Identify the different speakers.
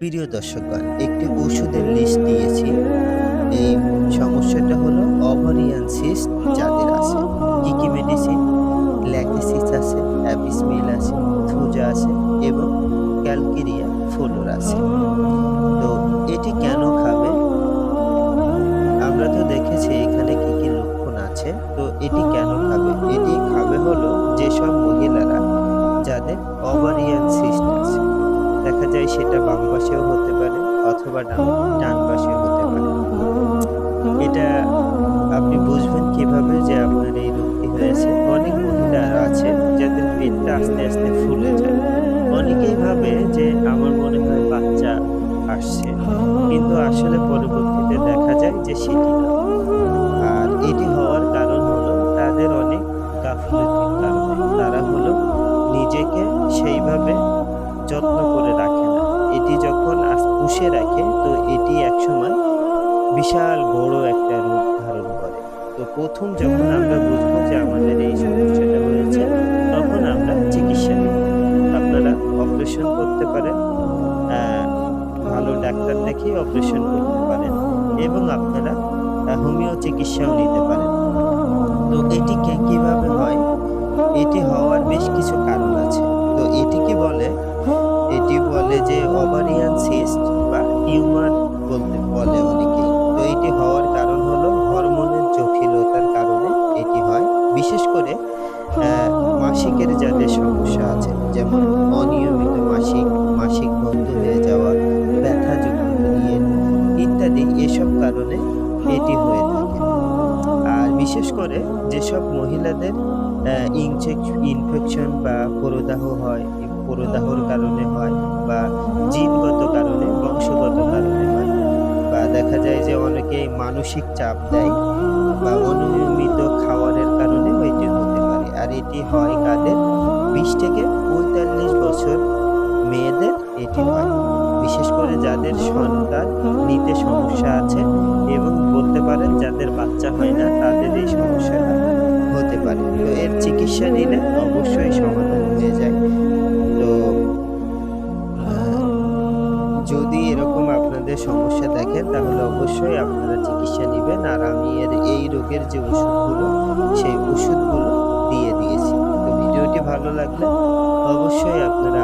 Speaker 1: প্রিয় দর্শকগণ, একটি ওষুধের লিস্ট দিয়েছি। এই সমস্যাটা হলো ওভারিয়ান সিস্ট যাদের আছে কি কি মেডিসিন ল্যাকিসিস আছে অ্যাপিসমিল আছে থুজা আছে এবং ক্যালকেরিয়া ফোলোর আছে। তো এটি কেন খাবে? আমরা তো দেখেছি এখানে কি কি লক্ষণ আছে। তো এটি কেন খাবে? এটি খাবে হলো যেসব মহিলারা যাদের ওভারিয়ান সিস্ট সেটা বাম পাশেও হতে পারে অথবা ডান পাশেও হতে পারে। এটা আপনি বুঝবেন কীভাবে যে আপনার এই রোগটি হয়েছে। অনেক মহিলা আছে যাদের পেটটা আস্তে আস্তে ফুলে যায়। অনেকেই ভাবে যে আমার মনে হয় বাচ্চা আসছে। কিন্তু আসলে পরবর্তীতে দেখা যায় যে সেটি আর এটি হওয়ার কারণ হলো তাদের অনেক গাফলতির কারণে। তারা হলো নিজেকে সেইভাবে যত্ন করে রাখে। পুষে রাখে, তো এটি একসময় বিশাল বড় একটা রূপ ধারণ করে। তো প্রথম যখন আমরা বুঝব যে আমাদের এই সমস্যাটা হয়েছে তখন আমরা চিকিৎসা নিব আপনারা অপারেশন করতে পারেন ভালো ডাক্তার দেখিয়ে অপারেশন করতে পারেন এবং আপনারা হোমিও চিকিৎসাও নিতে পারেন। তো এটি কীভাবে হয়? এটি হওয়ার বেশ কিছু কারণ আছে। তো এটিকে বলে বলে যে ওভারিয়ান সিস্ট বা টিউমার বলতে বলে অনেকেই। তো এটি হওয়ার কারণ হলো হরমোনের জটিলতার কারণে এটি হয়। বিশেষ করে মাসিকের যাদের সমস্যা আছে, যেমন অনিয়মিত মাসিক মাসিক বন্ধ হয়ে যাওয়া, ব্যথাযুক্ত পিরিয়ড ইত্যাদি, এসব কারণে এটি হয়ে থাকে। আর বিশেষ করে যেসব মহিলাদের ইনফেকশন বা প্রদাহ হয় প্রদাহর কারণে হয় বা জিনগত কারণে, বংশগত কারণে হয় বা দেখা যায় যে অনেকে মানসিক চাপ দেয় বা অনিয়মিত খাওয়ারের কারণে এটি হতে পারে। আর এটি হয় কাদের? বিশ থেকে পঁয়তাল্লিশ বছর মেয়েদের এটি হয়। বিশেষ করে যাদের সন্তান নিতে সমস্যা আছে এবং বলতে পারেন যাদের বাচ্চা হয় না, তাদের এই সমস্যাটা হতে পারে। তো এর চিকিৎসা নিলে অবশ্যই সমাধান হয়ে যায়। সমস্যা দেখেন, তাহলে অবশ্যই আপনারা চিকিৎসা নেবেন। আর আমি এর এই রোগের যে ওষুধগুলো, সেই ওষুধগুলো দিয়ে দিয়েছি। তো ভিডিওটি ভালো লাগলে অবশ্যই আপনারা